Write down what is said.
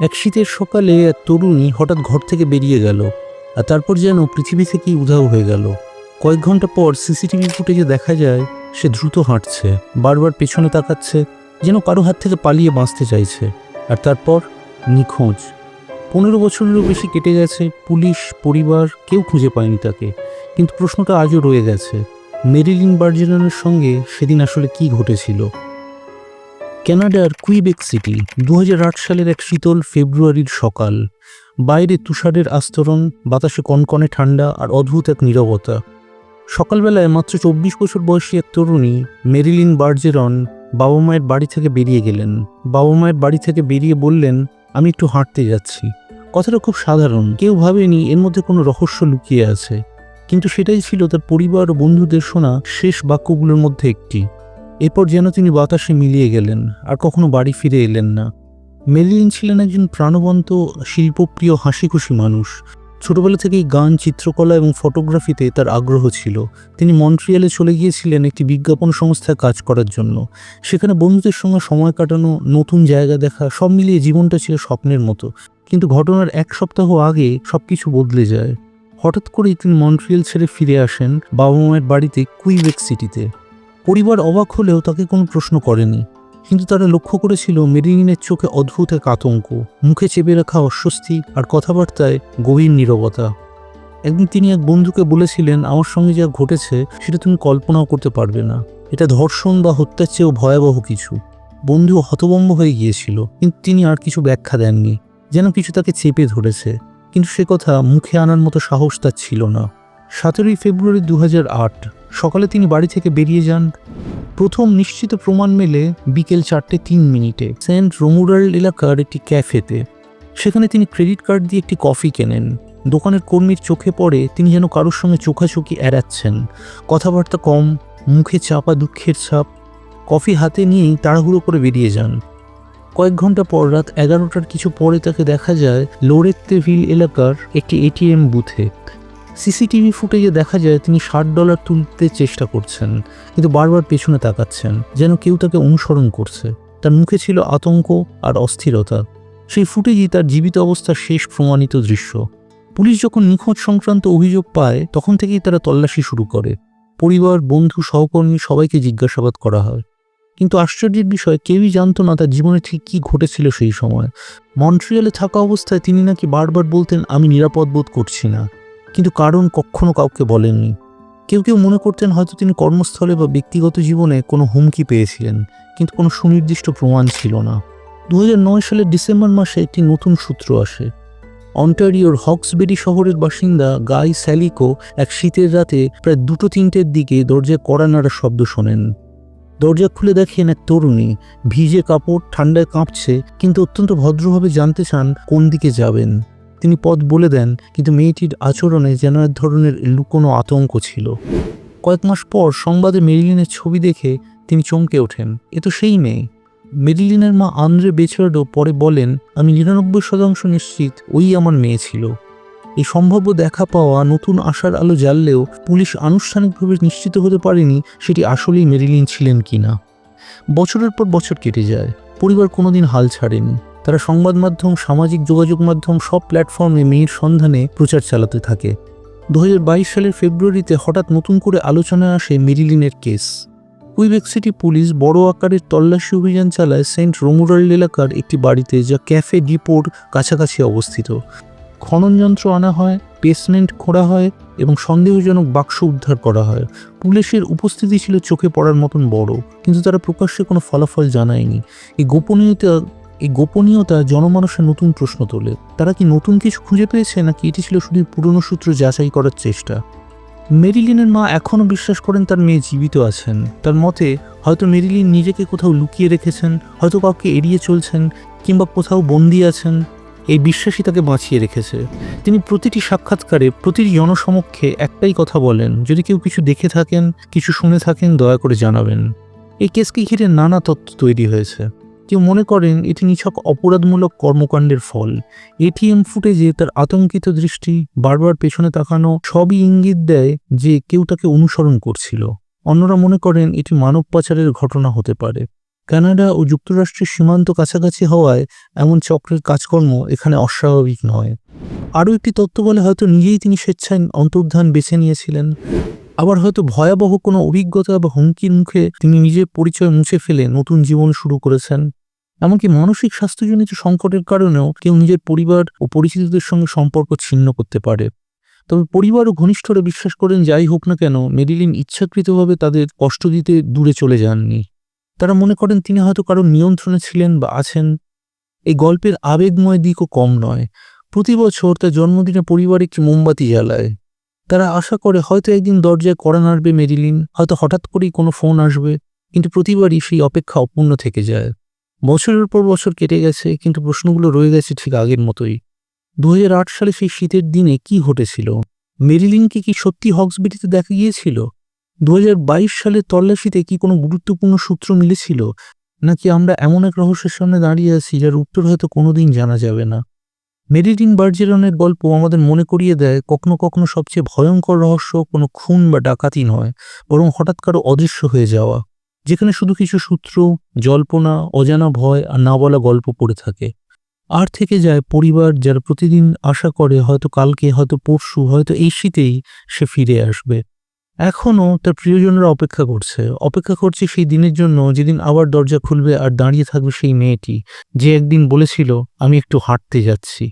এক শীতের সকালে এক তরুণী হঠাৎ ঘর থেকে বেরিয়ে গেল, আর তারপর যেন পৃথিবী থেকেই উধাও হয়ে গেল। কয়েক ঘণ্টা পর সিসিটিভি ফুটেজে দেখা যায়, সে দ্রুত হাঁটছে, বারবার পেছনে তাকাচ্ছে, যেন কারও হাত থেকে পালিয়ে বাঁচতে চাইছে, আর তারপর নিখোঁজ। পনেরো বছরেরও বেশি কেটে গেছে, পুলিশ, পরিবার, কেউ খুঁজে পায়নি তাকে, কিন্তু প্রশ্নটা আজও রয়ে গেছে, মেরিলিন বার্জেনের সঙ্গে সেদিন আসলে কি ঘটেছিল? কানাডার কুইবেক সিটি দু হাজার আট সালের এক শীতল ফেব্রুয়ারির সকাল। বাইরে তুষারের আস্তরণ, বাতাসে কনকনে ঠান্ডা আর অদ্ভুত এক নীরবতা। সকালবেলায় মাত্র চব্বিশ বছর বয়সী এক তরুণী, মেরিলিন বার্জেরন, বাবা মায়ের বাড়ি থেকে বেরিয়ে গেলেন। বাবা মায়ের বাড়ি থেকে বেরিয়ে বললেন, আমি একটু হাঁটতে যাচ্ছি। কথাটা খুব সাধারণ, কেউ ভাবেনি এর মধ্যে কোনো রহস্য লুকিয়ে আছে। কিন্তু সেটাই ছিল তার পরিবার ও বন্ধুদের শোনা শেষ বাক্যগুলোর মধ্যে একটি। এরপর যেন তিনি বাতাসে মিলিয়ে গেলেন আর কখনো বাড়ি ফিরে এলেন না। মেরিলিন ছিলেন একজন প্রাণবন্ত, শিল্পপ্রিয়, হাসিখুশি মানুষ। ছোটবেলা থেকেই গান, চিত্রকলা এবং ফটোগ্রাফিতে তার আগ্রহ ছিল। তিনি মন্ট্রিয়ালে চলে গিয়েছিলেন একটি বিজ্ঞাপন সংস্থায় কাজ করার জন্য। সেখানে বন্ধুদের সঙ্গে সময় কাটানো, নতুন জায়গা দেখা, সব মিলিয়ে জীবনটা ছিল স্বপ্নের মতো। কিন্তু ঘটনার এক সপ্তাহ আগে সব কিছু বদলে যায়। হঠাৎ করেই তিনি মন্ট্রিয়াল ছেড়ে ফিরে আসেন বাবা মায়ের বাড়িতে কুইবেক সিটিতে। পরিবার অবাক হলেও তাকে কোনো প্রশ্ন করেনি। কিন্তু তারা লক্ষ্য করেছিল মেরিলিনের চোখে অদ্ভুত এক আতঙ্ক। মুখে চেপে রাখা অস্বস্তি আর কথাবার্তায় গভীর নীরবতা। একদিন তিনি এক বন্ধুকে বলেছিলেন, আমার সঙ্গে যা ঘটেছে, সেটা তুমি কল্পনাও করতে পারবে না। এটা ধর্ষণ বা হত্যার চেয়েও ভয়াবহ কিছু। বন্ধু হতবম্ব হয়ে গিয়েছিল, কিন্তু তিনি আর কিছু ব্যাখ্যা দেননি, যেন কিছু তাকে চেপে ধরেছে। কিন্তু সে কথা মুখে আনার মতো সাহস তার ছিল না। সতেরোই ফেব্রুয়ারি দু হাজার আট, সকালে তিনি বাড়ি থেকে বেরিয়ে যান। প্রথম নিশ্চিত প্রমাণ মেলে বিকেল চারটে তিন মিনিটে সেন্ট রোমুরাল এলাকার একটি ক্যাফেতে। সেখানে তিনি ক্রেডিট কার্ড দিয়ে একটি কফি কেনেন। দোকানের কর্মীর চোখে পড়ে তিনি যেন কারোর সঙ্গে চোখাচোখি এড়াচ্ছেন। কথাবার্তা কম, মুখে চাপা দুঃখের ছাপ। কফি হাতে নিয়েই তাড়াহুড়ো করে বেরিয়ে যান। কয়েক ঘণ্টা পর রাত এগারোটার কিছু পরে তাকে দেখা যায় লোরেত্তেভিল এলাকার একটি এটিএম বুথে। সিসিটিভি ফুটেজে দেখা যায় তিনি ষাট ডলার তুলতে চেষ্টা করছেন, কিন্তু বারবার পেছনে তাকাচ্ছেন, যেন কেউ তাকে অনুসরণ করছে। তার মুখে ছিল আতঙ্ক আর অস্থিরতা। সেই ফুটেজই তার জীবিত অবস্থার শেষ প্রমাণিত দৃশ্য। পুলিশ যখন নিখোঁজ সংক্রান্ত অভিযোগ পায়, তখন থেকেই তারা তল্লাশি শুরু করে। পরিবার, বন্ধু, সহকর্মী সবাইকে জিজ্ঞাসাবাদ করা হয়। কিন্তু আশ্চর্যের বিষয়, কেউই জানতো না তার জীবনে ঠিক কী ঘটেছিল সেই সময়। মন্ট্রিয়ালে থাকা অবস্থায় তিনি নাকি বারবার বলতেন, আমি নিরাপদ বোধ করছি না। কিন্তু কারণ কখনো কাউকে বলেননি। কেউ কেউ মনে করতেন হয়তো তিনি কর্মস্থলে বা ব্যক্তিগত জীবনে কোনো হুমকি পেয়েছিলেন, কিন্তু কোনো সুনির্দিষ্ট প্রমাণ ছিল না। দু হাজার নয় সালের ডিসেম্বর মাসে একটি নতুন সূত্র আসে। অন্টারিওর হক্সবেরি শহরের বাসিন্দা গাই স্যালিকো এক শীতের রাতে প্রায় দুটো তিনটের দিকে দরজায় কড়া নাড়ার শব্দ শোনেন। দরজা খুলে দেখেন এক তরুণী, ভিজে কাপড় ঠান্ডায় কাঁপছে, কিন্তু অত্যন্ত ভদ্রভাবে জানতে চান কোন দিকে যাবেন। তিনি পথ বলে দেন, কিন্তু মেয়েটির আচরণে যেন এক ধরনের লুকোনো আতঙ্ক ছিল। কয়েক মাস পর সংবাদে মেরিলিনের ছবি দেখে তিনি চমকে ওঠেন। এ তো সেই মেয়ে। মেরিলিনের মা আন্দ্রে বেচার্ডো পরে বলেন, আমি নিরানব্বই শতাংশ নিশ্চিত ওই আমার মেয়ে ছিল। এই সম্ভাব্য দেখা পাওয়া, নতুন আশার আলো জ্বাললেও পুলিশ আনুষ্ঠানিকভাবে নিশ্চিত হতে পারেনি সেটি আসলেই মেরিলিন ছিলেন কিনা। বছরের পর বছর কেটে যায়। পরিবার কোনোদিন হাল ছাড়েনি। তারা সংবাদ মাধ্যম, সামাজিক যোগাযোগ মাধ্যম সব প্ল্যাটফর্মে মেয়ের সন্ধানে প্রচার চালাতে থাকে। দু হাজার বাইশ সালের ফেব্রুয়ারিতে হঠাৎ নতুন করে আলোচনায় আসে মেরিলিনের কেস। কুইবেক সিটি পুলিশ বড় আকারের তল্লাশি অভিযান চালায় সেন্ট রোমুরাল এলাকার একটি বাড়িতে যা ক্যাফে ডিপোর কাছাকাছি অবস্থিত। খনন যন্ত্র আনা হয় বেসমেন্ট খোঁড়া হয় এবং সন্দেহজনক বাক্স উদ্ধার করা হয়। পুলিশের উপস্থিতি ছিল চোখে পড়ার মতন বড়, কিন্তু তারা প্রকাশ্যে কোনো ফলাফল জানায়নি। এই গোপনীয়তা এই গোপনীয়তা জনমানসের নতুন প্রশ্ন তোলে। তারা কি নতুন কিছু খুঁজে পেয়েছে, নাকি এটি ছিল শুধু পুরনো সূত্র যাচাই করার চেষ্টা? মেরিলিনের মা এখনও বিশ্বাস করেন তার মেয়ে জীবিত আছেন। তার মতে, হয়তো মেরিলিন নিজেকে কোথাও লুকিয়ে রেখেছেন, হয়তো কাউকে এড়িয়ে চলছেন, কিংবা কোথাও বন্দি আছেন। এই বিশ্বাসই তাকে বাঁচিয়ে রেখেছে। তিনি প্রতিটি সাক্ষাৎকারে, প্রতিটি জনসমক্ষে একটাই কথা বলেন, যদি কেউ কিছু দেখে থাকেন, কিছু শুনে থাকেন, দয়া করে জানাবেন। এই কেসকে ঘিরে নানা তত্ত্ব তৈরি হয়েছে। কেউ মনে করেন এটি নিছক অপরাধমূলক কর্মকাণ্ডের ফল। এটিএম ফুটেজে তার আতঙ্কিত দৃষ্টি বারবার পেছনে তাকানো সবই ইঙ্গিত দেয় যে কেউ তাকে অনুসরণ করছিল। অন্যরা মনে করেন এটি মানব পাচারের ঘটনা হতে পারে। কানাডা ও যুক্তরাষ্ট্রের সীমান্ত কাছাকাছি হওয়ায় এমন চক্রের কাজকর্ম এখানে অস্বাভাবিক নয়। আরও একটি তত্ত্ব বলে হয়তো নিজেই তিনি স্বেচ্ছায় অন্তর্ধান বেছে নিয়েছিলেন। আবার হয়তো ভয়াবহ কোনো অভিজ্ঞতা বা হুমকির মুখে তিনি নিজের পরিচয় মুছে ফেলে নতুন জীবন শুরু করেছেন। এমনকি মানসিক স্বাস্থ্যজনিত সংকটের কারণেও কেউ নিজের পরিবার ও পরিচিতদের সঙ্গে সম্পর্ক ছিন্ন করতে পারে। তবে পরিবার ও ঘনিষ্ঠরা বিশ্বাস করেন, যাই হোক না কেন, মেরিলিন ইচ্ছাকৃতভাবে তাদের কষ্ট দিতে দূরে চলে যাননি। তারা মনে করেন, তিনি হয়তো কারও নিয়ন্ত্রণে ছিলেন বা আছেন। এই গল্পের আবেগময় দিকও কম নয়। প্রতি বছর তার জন্মদিনে পরিবার একটি মোমবাতি জ্বালায়। তারা আশা করে, হয়তো একদিন দরজায় কড়া নাড়বে মেরিলিন, হয়তো হঠাৎ করেই কোনো ফোন আসবে, কিন্তু প্রতিবারই সেই অপেক্ষা অপূর্ণ থেকে যায়। বছরের পর বছর কেটে গেছে, কিন্তু প্রশ্নগুলো রয়ে গেছে ঠিক আগের মতোই। দু হাজার আট সালে সেই শীতের দিনে কি ঘটেছিল? মেরিলিনকে কি সত্যি হক্সবিটিতে দেখা গিয়েছিল? দু সালের তল্লাশিতে কি কোনো গুরুত্বপূর্ণ সূত্র মিলেছিল? নাকি আমরা এমন এক রহস্যের সামনে দাঁড়িয়ে আছি যার উত্তর হয়তো কোনোদিন জানা যাবে না? মেরিলিন বার্জেরনের গল্প আমাদের মনে করিয়ে দেয়, কখনো কখনো সবচেয়ে ভয়ঙ্কর রহস্য কোনো খুন বা ডাকাতি নয়, বরং হঠাৎ কারও অদৃশ্য হয়ে যাওয়া। যেখানে শুধু কিছু সূত্র, জল্পনা, অজানা ভয় আর না বলা গল্প পড়ে থাকে। আর থেকে যায় পরিবার যারা প্রতিদিন আশা করে হয়তো কালকে, হয়তো পরশু, হয়তো এই শীতেই সে ফিরে আসবে। এখনও তার প্রিয়জনরা অপেক্ষা করছে। অপেক্ষা করছে সেই দিনের জন্য যেদিন আবার দরজা খুলবে আর দাঁড়িয়ে থাকবে সেই মেয়েটি, যে একদিন বলেছিল, আমি একটু হাঁটতে যাচ্ছি।